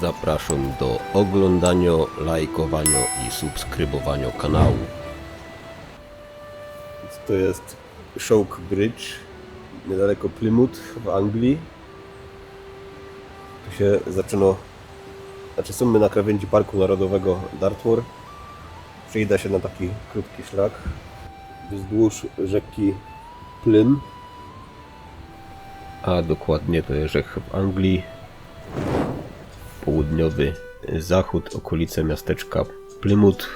Zapraszam do oglądania, lajkowania i subskrybowania kanału. To jest Shoke Bridge, niedaleko Plymouth w Anglii. Tu się zaczyna, znaczy są my na krawędzi Parku Narodowego Dartmoor. Przyjda się na taki krótki szlak wzdłuż rzeki Plym. A dokładnie to jest rzek w Anglii. Południowy zachód, okolice miasteczka Plymouth.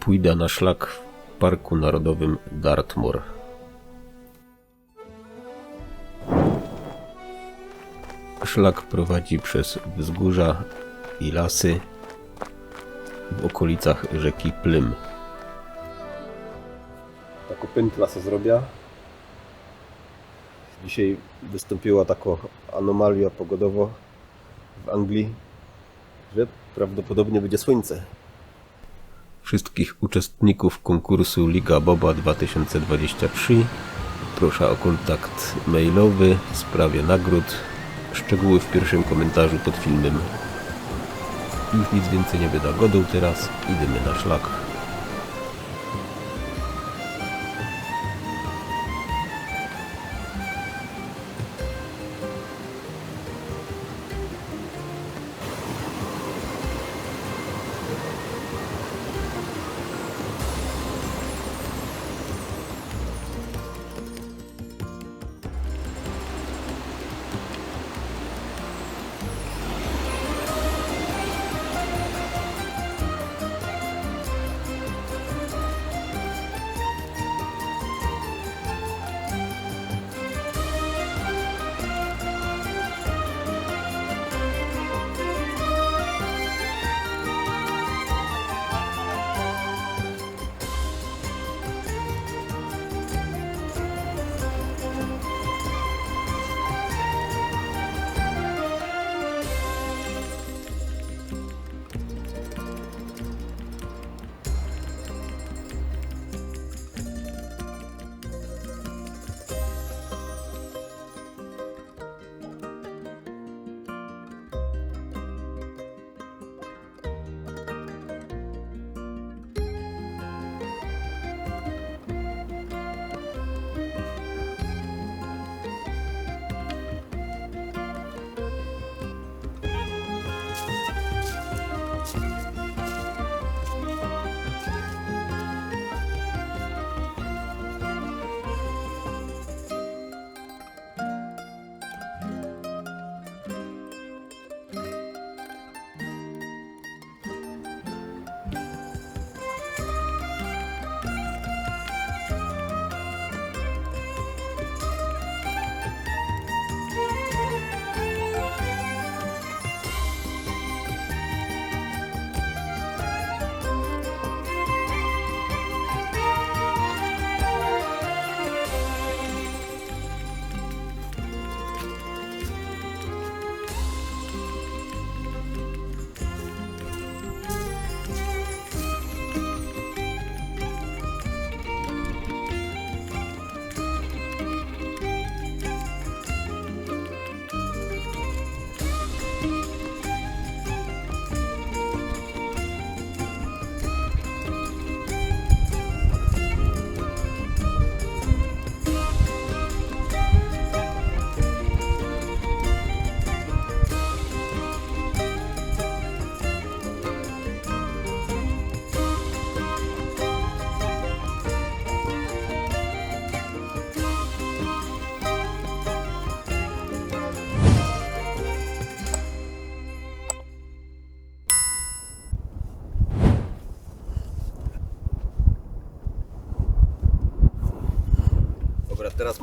Pójdę na szlak w Parku Narodowym Dartmoor. Szlak prowadzi przez wzgórza i lasy w okolicach rzeki Plym. Taką pętla se zrobię. Dzisiaj wystąpiła taka anomalia pogodowa w Anglii, że prawdopodobnie będzie słońce. Wszystkich uczestników konkursu Liga Boba 2023 proszę o kontakt mailowy w sprawie nagród. Szczegóły w pierwszym komentarzu pod filmem. Już nic więcej nie będę godał teraz, idziemy na szlak.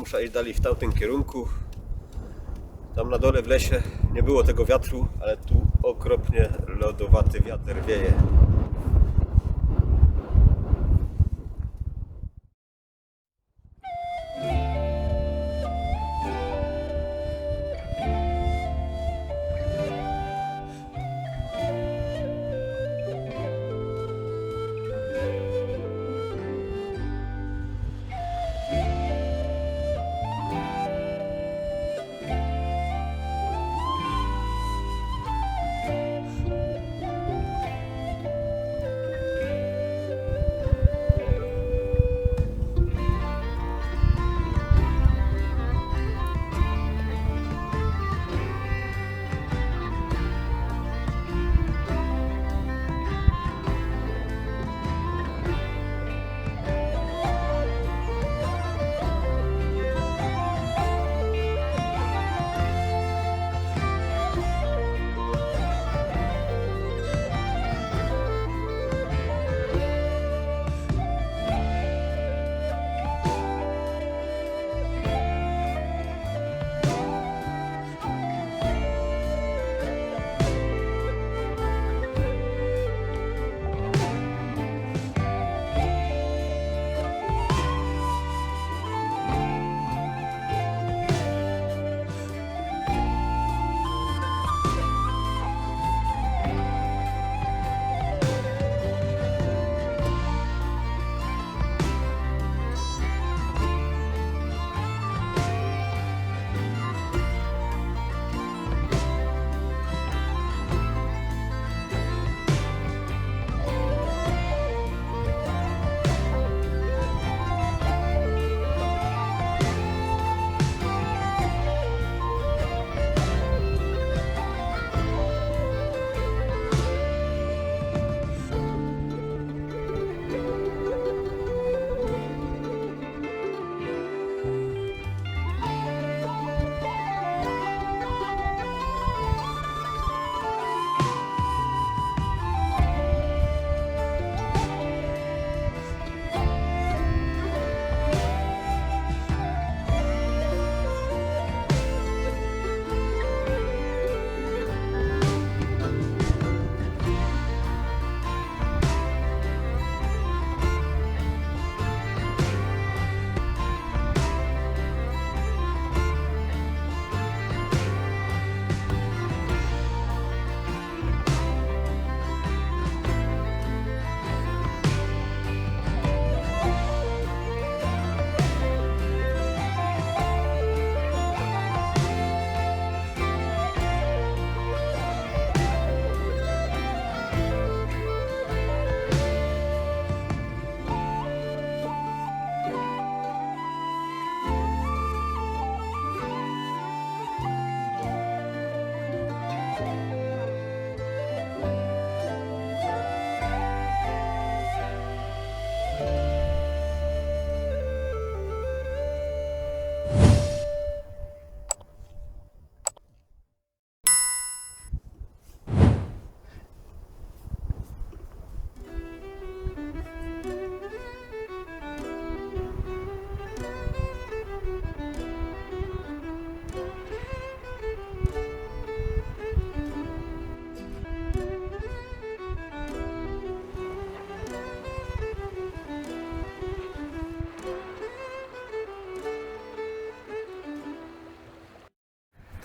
Muszę iść dalej w tamtym kierunku. Tam na dole w lesie nie było tego wiatru, ale tu okropnie lodowaty wiatr wieje.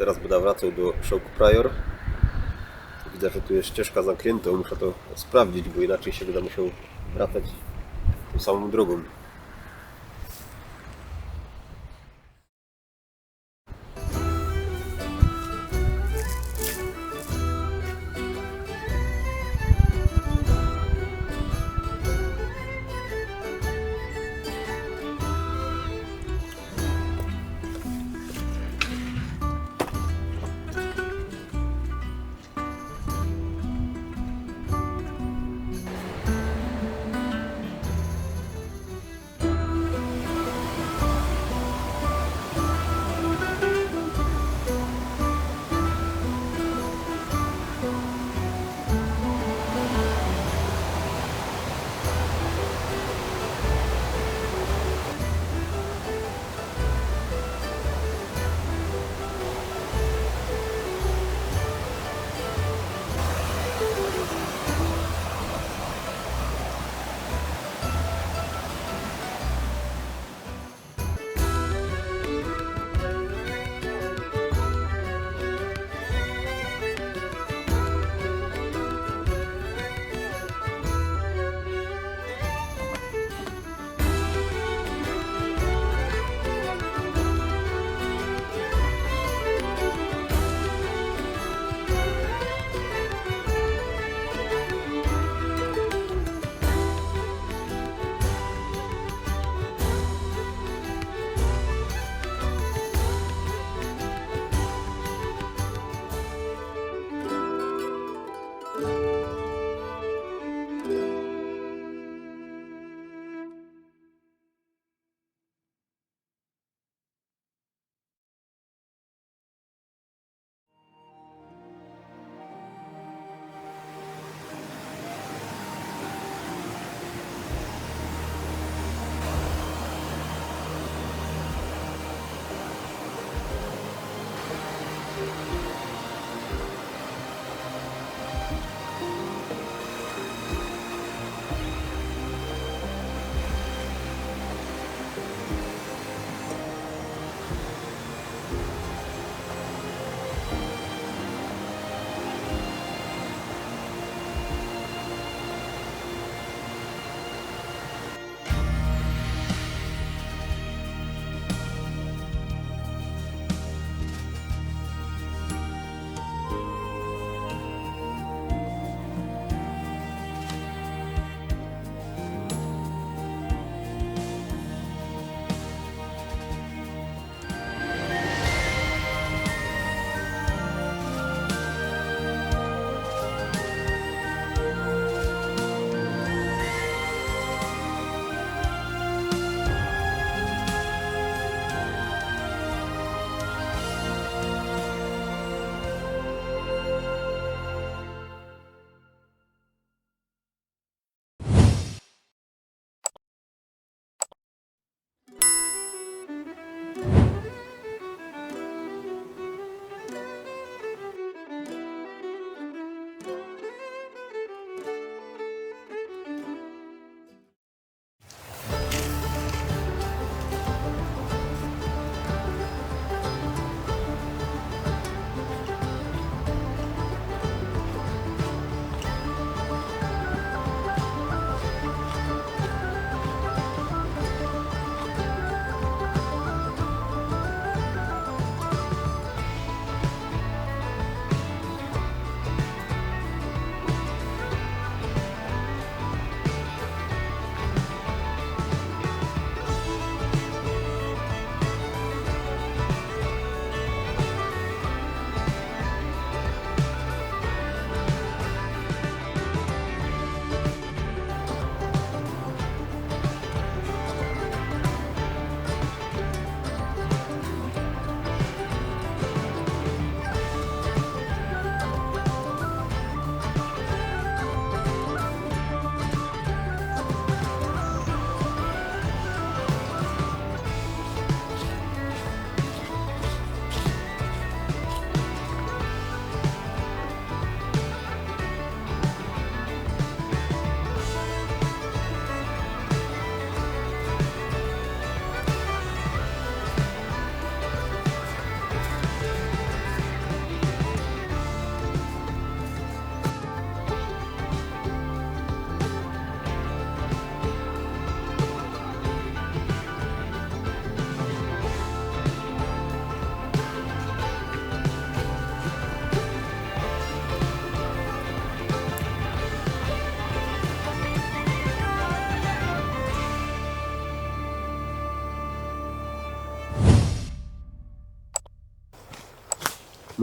Teraz będę wracał do Shock Prior. Widzę, że tu jest ścieżka zamknięta, muszę to sprawdzić, bo inaczej się będę musiał wracać tą samą drogą.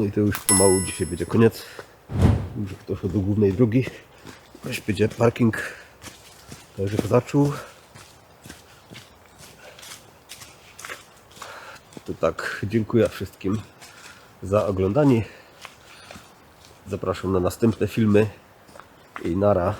No i to już pomału dzisiaj będzie koniec. Już ktoś do głównej drogi. Jakiś będzie parking. Także zaczął. To tak, dziękuję wszystkim za oglądanie. Zapraszam na następne filmy i nara.